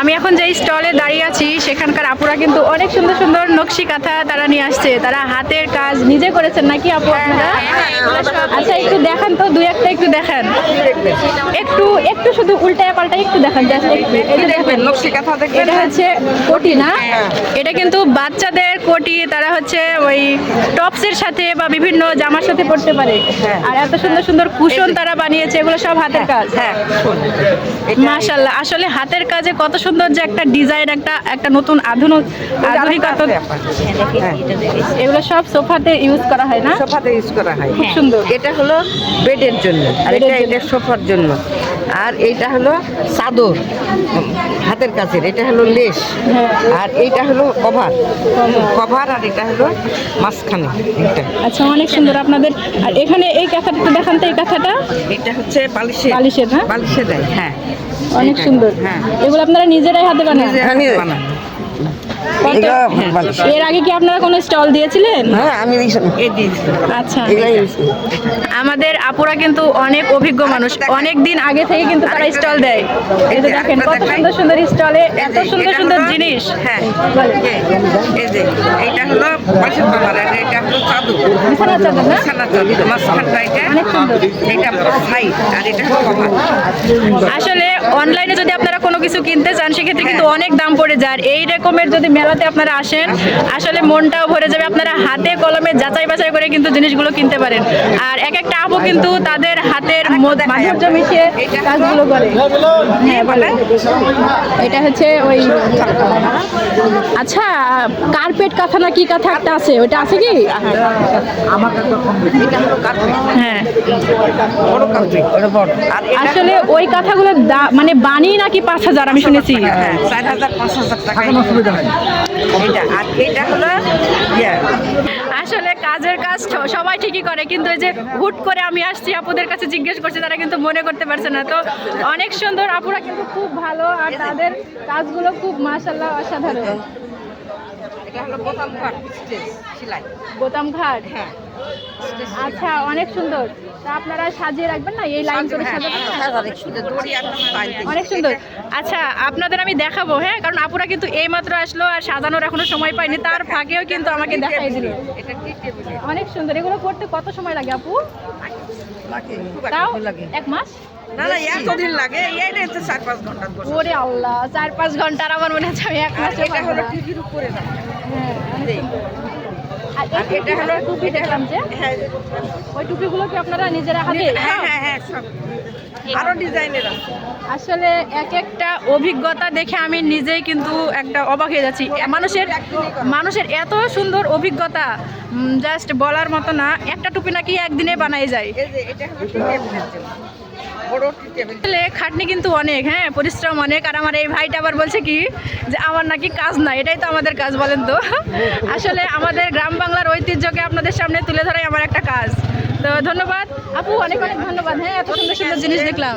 আমি এখন যে স্টলে দাঁড়িয়ে আছি সেখানকার আপুরা কিন্তু অনেক সুন্দর সুন্দর নকশি কাঁথা তারা নিয়ে আসছে। তারা হাতের কাজ নিজে করেছেন নাকি আপু আপনারা? আচ্ছা একটু দেখান তো দুই একটা একটু দেখান। একটু একটু শুধু উল্টায় পাল্টায় একটু দেখান এটা হচ্ছে কোটি না? এটা কিন্তু বাচ্চাদের কোটি তারা হচ্ছে ওই টপসের সাথে বা বিভিন্ন জামার সাথে পড়তে পারে। আর এত সুন্দর সুন্দর কুশন তারা বানিয়েছে এগুলো সব হাতের কাজ। হ্যাঁ মাশাল্লাহ আসলে হাতের কাজে কত সুন্দর যে একটা ডিজাইন একটা একটা নতুন আধুনিক আধুনিকতা হ্যাঁ এগুলো সব সোফাতে ইউজ করা হয় না? সোফাতে ইউজ করা হয়। খুব সুন্দর। এটা হলো বেডের জন্য। আর এটা এটা সোফার জন্য। আর এইটা হলো চাদর হাতের কাছের এটা হলো লেস। হ্যাঁ। আর এইটা হলো কভার। কভার আর এটা হলো মাঝখানে এটা আচ্ছা অনেক সুন্দর আপনাদের। আর এখানে এই কাঁথাটা একটু দেখান তো এই কাঁথাটা? এটা হচ্ছে বালিশের। বালিশের, হ্যাঁ? বালিশের দেয় হ্যাঁ। অনেক সুন্দর। হ্যাঁ। এগুলো আপনারা নিজেরাই হাতে বানান নিজে বানানো। কত- এটা বালিশ। এর আগে কি আপনারা কোনো স্টল দিয়েছিলেন? হ্যাঁ আমি আচ্ছা। আমাদের আপুরা কিন্তু অনেক অভিজ্ঞ মানুষ। অনেক দিন আগে থেকে কিন্তু তারা স্টল দেয়। এই যে দেখেন কত সুন্দর সুন্দর স্টলে এত সুন্দর সুন্দর জিনিস। হ্যাঁ। এই যে এইটা হলো পাশের কভার এটা হলো চাদর। বিছানার চাদর না? বিছানার চাদর মাঝখানটা এটা অনেক সুন্দর। এটা সাইড আর এটা হলো আসলে অনলাইনে যদি আপনারা কোনো কিছু কিনতে চান সেক্ষেত্রে কিন্তু অনেক দাম পড়ে যায়। আর এই রকমের যদি মেলাতে আপনারা আসেন আসলে মনটাও ভরে যাবে। আপনারা হাতে কলমে যাচাই বাছাই করে কিন্তু জিনিসগুলো কিনতে পারেন। আর এক একটা আপু কিন্তু তাদের হাতের মাধুর্য মিশিয়ে কাজগুলো করে। হ্যাঁ এটা হচ্ছে ওই আচ্ছা কার্পেট কাঁথা না কি কাঁথা একটা আছে? ওটা আছে কি? হ্যাঁ। আসলে ওই কাঁথাগুলোর দা- মানে বানিয়ে নাকি পাঁচ হাজার আমি শুনেছি। হ্যাঁ চার হাজার পাঁচ হাজার টাকা এটা আর এটা হলো আসলে কাজের কাজ সবাই ঠিকই করে কিন্তু এই যে হুট করে আমি আসছি আপুদের কাছে জিজ্ঞেস করছি তারা কিন্তু মনে করতে পারছে না। তো অনেক সুন্দর আপুরা কিন্তু খুব ভালো আর তাদের কাজগুলো খুব মাশাল্লাহ অসাধারণ। এটা হলো বোতাম বোতাম ঘাট হ্যাঁ। আচ্ছা অনেক সুন্দর। তা আপনারা সাজিয়ে রাখবেন না? এই লাইন করে সাজাবেন style দিয়ে। অনেক সুন্দর। আচ্ছা আপনাদের আমি দেখাবো হ্যাঁ? কারণ আপুরা কিন্তু এই মাত্র আসলো আর সাজানোর এখনও সময় পাইনি তার ফাঁকেও কিন্তু আমাকে দেখাই দিল। অনেক সুন্দর। এগুলো করতে কত সময় লাগে আপু? তাও লাগে। এক মাস? না না এতদিন লাগে। চার পাঁচ ঘণ্টা ওরে আল্লাহ চার পাঁচ ঘণ্টার আমার মনে হচ্ছে আমি এক মাস এটা হলো টিভির উপরে না। হ্যাঁ আর এটা হলো- টুপি দেখলাম যে হ্যাঁ ওই টুপিগুলো কি আপনারা নিজেরা হাতে? হ্যাঁ হ্যাঁ হ্যাঁ সব। আরও ডিজাইনের আসলে এক একটা অভিজ্ঞতা দেখে আমি নিজেই কিন্তু একটা অবাক হয়ে যাচ্ছি। মানুষের মানুষের এত সুন্দর অভিজ্ঞতা জাস্ট বলার মতো না একটা টুপি নাকি একদিনে বানাই যায়। এটা হলো খাটনি কিন্তু অনেক হ্যাঁ পরিশ্রম অনেক। আর আমার এই ভাইটা আবার বলছে কি যে আমার নাকি কাজ না এটাই তো আমাদের কাজ বলেন তো। আসলে আমাদের গ্রাম বাংলার ঐতিহ্যকে আপনাদের সামনে তুলে ধরাই আমার একটা কাজ। তো ধন্যবাদ। আপু, অনেক অনেক ধন্যবাদ হ্যাঁ এত সুন্দর সুন্দর জিনিস দেখলাম।